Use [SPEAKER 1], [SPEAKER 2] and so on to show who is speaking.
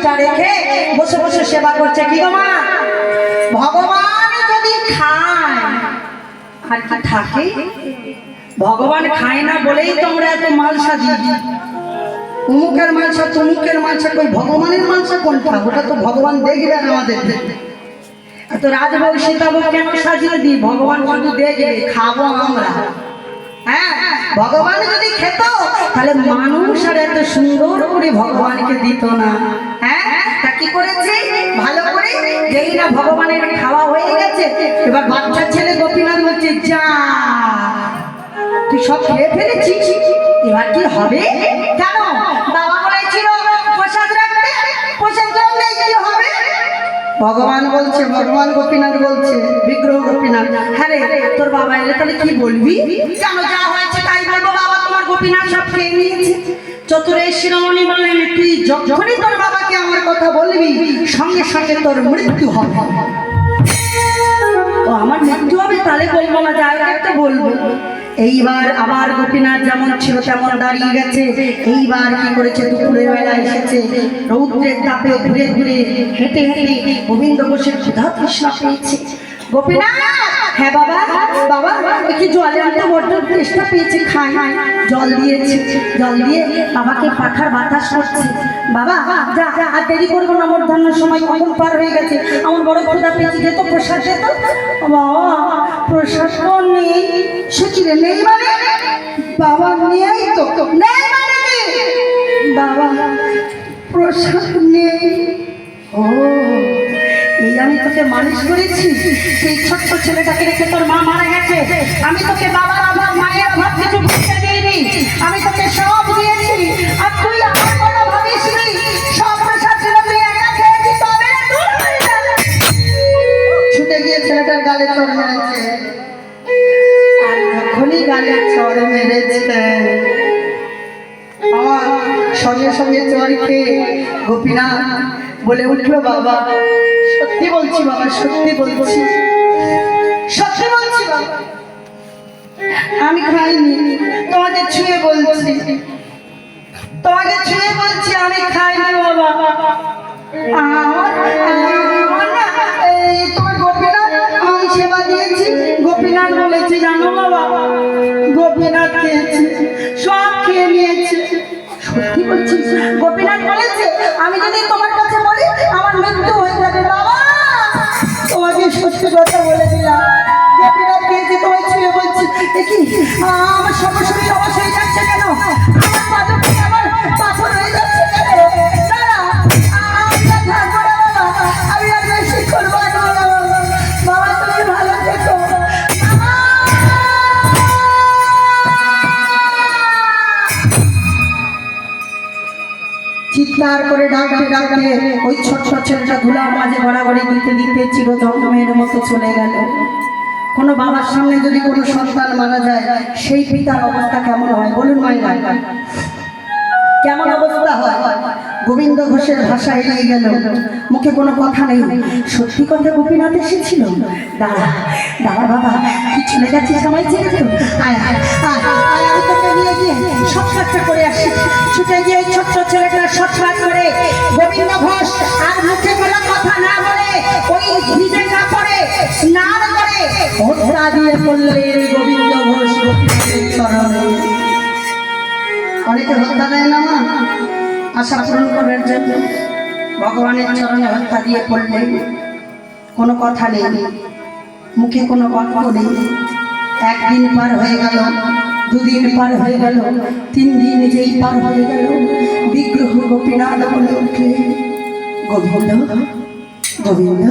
[SPEAKER 1] হাঁড়িটা রেখে বসে বসে সেবা করছে। কি গো মা? ভগবান যদি খায়, আর কি থাকে? ভগবান খায় না বলেই তোমরা এত মাল সাজি উমুকের মালসা, তমুকের মালসা, কই ভগবানের মালসা কোনটা? ওটা তো ভগবান দেখবেন আমাদের এত রাজভোগ সীতাভোগ কেন সাজিয়ে দিই? ভগবান শুধু দেখবে, খাব আমরা। হ্যাঁ ভগবান যদি খেত, তাহলে মানুষ আর এত সুন্দর করে ভগবানকে দিত না। তা কি করেছে? ভালো করে যেই না, ভগবানের খাওয়া হয়ে গেছে। এবার বাচ্চা ছেলে গোপীনাথ বলছে, যা, তুই সব খেয়ে ফেলেছিস? এবার কি হবে? কেন? বাবা বলেছিল, প্রসাদ রাখতে, প্রসাদ রাখলে কি হবে? ভগবান বলছে, ভগবান গোপীনাথ বলছে, বিগ্রহ গোপীনাথ হ্যাঁ তোর বাবা এলে তাহলে কি বলবি? কেন যা হয়েছে তাই বলব, বাবা, তোমার গোপীনাথ সব খেয়ে নিয়েছে। চতুরের শিরোমণি বললেন, তুই যখনই তোর আমার কথা বলবি, সঙ্গে সঙ্গে তোর মৃত্যু হবে। ও, আমার মৃত্যু হবে তাহলে বলব না যা একটা বলব। এইবার আবার গোপীনাথ যেমন ছিল তেমন দাঁড়িয়ে গেছে। এইবার কি করেছে? দুপুরের বেলা এসেছে। রৌদ্রের তাপে ঘুরে ঘুরে হেঁটে হেঁটে গোবিন্দ বসে ক্ষুধা তৃষ্ণা পেয়েছে। গোপীনাথ! হ্যাঁ বাবা? বাবা একটু জলে আনতে বড্ড চেষ্টা পেয়েছে খাই জল দিয়েছে, জল দিয়ে বাবাকে পাখার বাতাস করছে। বাবা, যা, আর দেরি করব না আমার ধান্নার সময় কখন পার হয়ে গেছে? আমার বড় ক্ষুধা পেয়েছে যেত প্রসাদ যেত প্রসাদ নেই। সে কি রে, নেই মানে? বাবা, নেই তো। নেই মানে বাবা, প্রসাদ নেই। তোকে মানুষ করেছি, সেই ছোট্ট ছেলেটাকে রেখে তোর মা মারা গেছে। আমি তোকে বাবার আমার মায়ের অভাব কিছু বুঝতে দিইনি। আমি তোকে সব দিয়েছি। আর তুই। ছুটে গিয়ে ছেলেটার গালে মেরেছে। গালে মেরেছে। সঙ্গে সঙ্গে চড় খেয়ে গোপীনাথ বলে উঠল, বাবা সত্যি বলছি। সত্যি বলছি আমি খাইনি, তোমাকে ছুঁয়ে বলছি। তোমাকে ছুঁয়ে বলছি, আমি খাইনি বাবা। দেখি? আমার হয়ে যাচ্ছে কেন? চিৎকার করে ডাকতে ওই ছোট্ট ছেলেটা ধুলার মাঝে গড়াগড়ি দিতে দিতে চিরজন্মের মতো চলে গেল। কোনো বাবার সামনে যদি কোনো সন্তান মারা যায়, সেই পিতার অবস্থা কেমন হয় বলুন মাইনা কেমন অবস্থা হয়? গোবিন্দ ঘোষের ভাষা এড়িয়ে গেল। মুখে কোনো কথা নেই। সত্যি কথা গোপীনাথ এসেছিল? বাবা কি চলে আমায় ছেড়ে সব করে ছুটে গিয়ে ছোট্ট ছেলেটা সৎকার করে গোবিন্দ ঘোষ আর মুখে কোনো হত্যা গোবিন্দ ঘোষ চরণে অনেকে হত্যা দেয় না মা। আশা করার জন্য ভগবানের চরণে হত্যা দিয়ে পড়লেন কোনো কথা নেই, মুখে কোনো গল্প নেই। একদিন পার হয়ে গেল, দুদিন পার হয়ে গেল, তিন দিন যেই পার হয়ে গেল, বিগ্রহ গোপীনাথ বলে উঠলে, গোবিন্দ গোবিন্দ